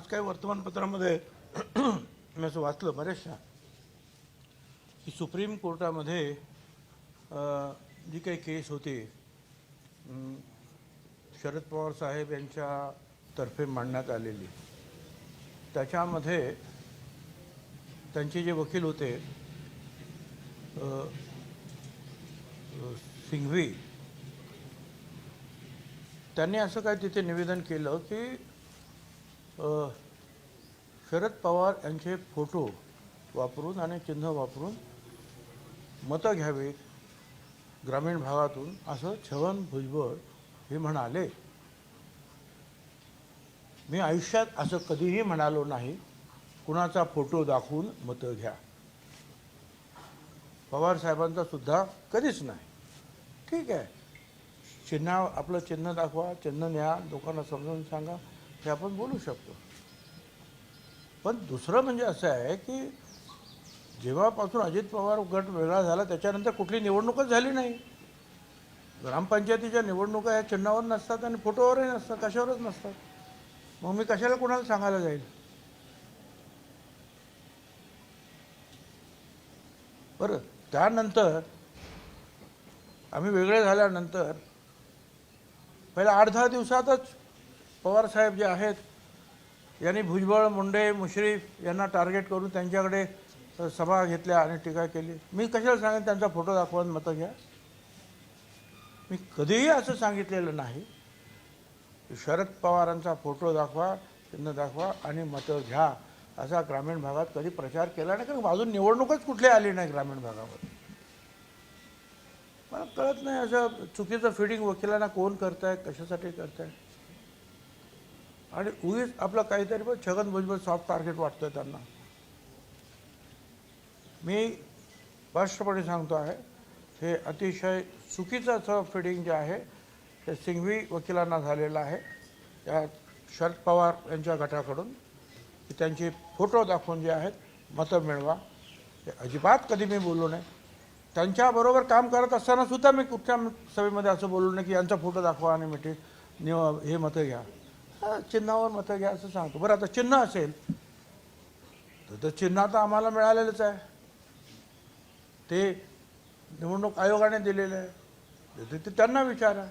आज काही वर्तमानपत्रामध्ये मी असं वाचलं बऱ्याचशा की सुप्रीम कोर्टामध्ये जी काही केस होती शरद पवार साहेब यांच्या तर्फे मांडण्यात आलेली. त्याच्यामध्ये त्यांचे जे वकील होते सिंघवी त्यांनी असं काय तिथे निवेदन केलं की शरद पवार यांचे फोटो वापरून आणि चिन्ह वापरून मतं घ्यावी ग्रामीण भागातून असं छगन भुजबळ हे म्हणाले. मी आयुष्यात असं कधीही म्हणालो नाही कुणाचा फोटो दाखवून मतं घ्या. पवार साहेबांचा सुद्धा कधीच नाही. ठीक आहे. चिन्ह आपलं चिन्ह दाखवा चिन्ह न्या लोकांना समजावून सांगा. हे आपण बोलू शकतो. पण दुसरं म्हणजे असं आहे की जेव्हापासून अजित पवार गट वेगळा झाला त्याच्यानंतर कुठली निवडणूकच झाली नाही. ग्रामपंचायतीच्या निवडणुका ह्या चिन्हावर नसतात आणि फोटोवरही नसतात कशावरच नसतात. मग मी कशाला कोणाला सांगायला जाईल? बरं त्यानंतर आम्ही वेगळे झाल्यानंतर पहिल्या आठ दहा दिवसातच पवारसाहेब जे आहेत यांनी भुजबळ मुंडे मुश्रीफ यांना टार्गेट करून त्यांच्याकडे सभा घेतल्या आणि टीका केली. मी कशाला सांगेन त्यांचा फोटो दाखवा आणि मतं घ्या. मी कधीही असं सांगितलेलं नाही. शरद पवारांचा फोटो दाखवा चिन्ह दाखवा आणि मतं घ्या. असा ग्रामीण भागात कधी प्रचार केला नाही कारण अजून निवडणूकच कुठली आली नाही ग्रामीण भागामध्ये. मला कळत नाही असं चुकीचं फिडिंग वकिलांना कोण करताय कशासाठी करताय. आणि उगीच आपलं काहीतरी पण छगन भुजबळ सॉफ्ट टार्गेट वाटतोय त्यांना. मी स्पष्टपणे सांगतो आहे हे अतिशय चुकीचं असं फिडिंग जे आहे ते सिंघवी वकिलांना झालेलं आहे. त्या शरद पवार यांच्या गटाकडून की त्यांचे फोटो दाखवून जे आहेत मतं मिळवा. हे अजिबात कधी मी बोलू नाही. त्यांच्याबरोबर काम करत असताना सुद्धा मी कुठच्या सभेमध्ये असं बोलू नाही की यांचा फोटो दाखवा आणि मिठी निव हे मतं घ्या. चिन्हावर मतं घ्या असं सांगतो. बरं आता चिन्ह असेल तर ते चिन्ह आता आम्हाला मिळालेलंच आहे. ते निवडणूक आयोगाने दिलेलं आहे. ते- ते त्यांना विचारा.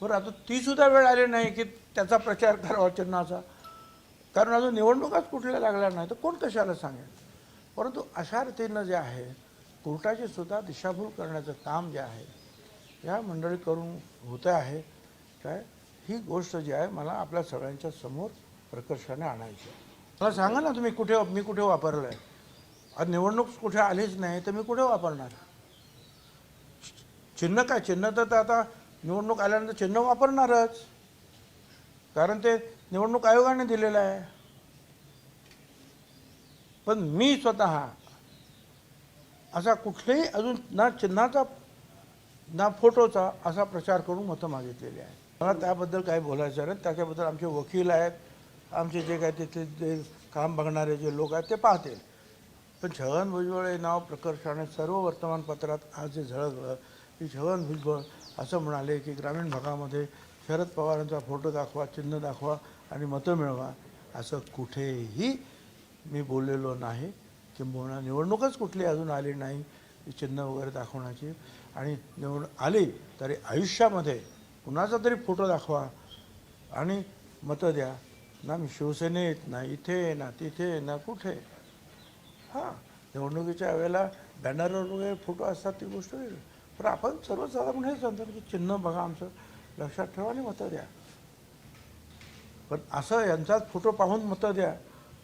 बरं आता तीसुद्धा वेळ आली नाही की त्याचा प्रचार करावा चिन्हाचा. कारण अजून निवडणुकाच कुठल्या लागल्या नाही तर कोण कशाला सांगेल? परंतु अशा रीतीनं जे आहे कोर्टाची सुद्धा दिशाभूल करण्याचं काम जे आहे या मंडळी करून होतं आहे. काय? ही गोष्ट जी आहे मला आपल्या सगळ्यांच्या समोर प्रकर्षाने आणायची आहे. मला सांगा ना तुम्ही कुठे मी कुठे वापरलं आहे आज निवडणूक कुठे आलीच नाही तर मी कुठे वापरणार? चिन्ह काय? चिन्ह तर आता निवडणूक आल्यानंतर चिन्ह वापरणारच. कारण ते निवडणूक आयोगाने दिलेलं आहे. पण मी स्वतः असा कुठलेही अजून ना चिन्हाचा ना फोटोचा असा प्रचार करून मतं मागितलेली आहे. मला त्याबद्दल काही बोलायचं नाही. त्याच्याबद्दल आमचे वकील आहेत. आमचे जे काय तिथे जे काम बघणारे जे लोक आहेत ते पाहतील. पण छगन भुजबळ हे नाव प्रकर्षाने सर्व वर्तमानपत्रात आज जे झळकलं की छगन भुजबळ असं म्हणाले की ग्रामीण भागामध्ये शरद पवारांचा फोटो दाखवा चिन्ह दाखवा आणि मतं मिळवा असं कुठेही मी बोललेलो नाही. किंबहुना निवडणूकच कुठली अजून आली नाही चिन्ह वगैरे दाखवण्याची. आणि निवड आली तरी आयुष्यामध्ये कुणाचा तरी फोटो दाखवा आणि मतं द्या. ना मी शिवसेनेत ना इथे ना तिथे ना कुठे. हां निवडणुकीच्या वेळेला बॅनरवर वगैरे फोटो असतात ती गोष्ट वेगळी. पण आपण सर्वसाधारण हे सांगतो की चिन्ह बघा आमचं. लक्षात ठेवा आणि मतं द्या. पण असं यांचाच फोटो पाहून मतं द्या.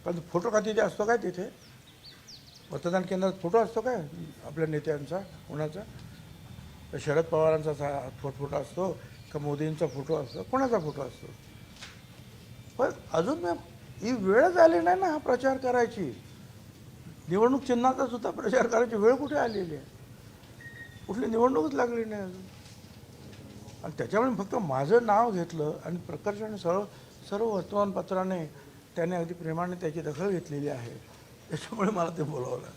पण फोटो का तिथे असतो काय तिथे? मतदान केंद्रात फोटो असतो काय? आपल्या नेत्यांचा कोणाचा? शरद पवारांचा फोटो असतो. का मोदींचा फोटो असतो कोणाचा फोटो असतो पण अजून मी ही वेळच आली नाही ना हा प्रचार करायची. निवडणूक चिन्हाचा सुद्धा प्रचार करायची वेळ कुठे आलेली आहे? कुठली निवडणूकच लागली नाही अजून. आणि त्याच्यामुळे फक्त माझं नाव घेतलं आणि प्रकर्षाने सर्व सर्व वर्तमानपत्राने त्याने अगदी प्रेमाने त्याची दखल घेतलेली आहे. त्याच्यामुळे मला ते बोलावलं.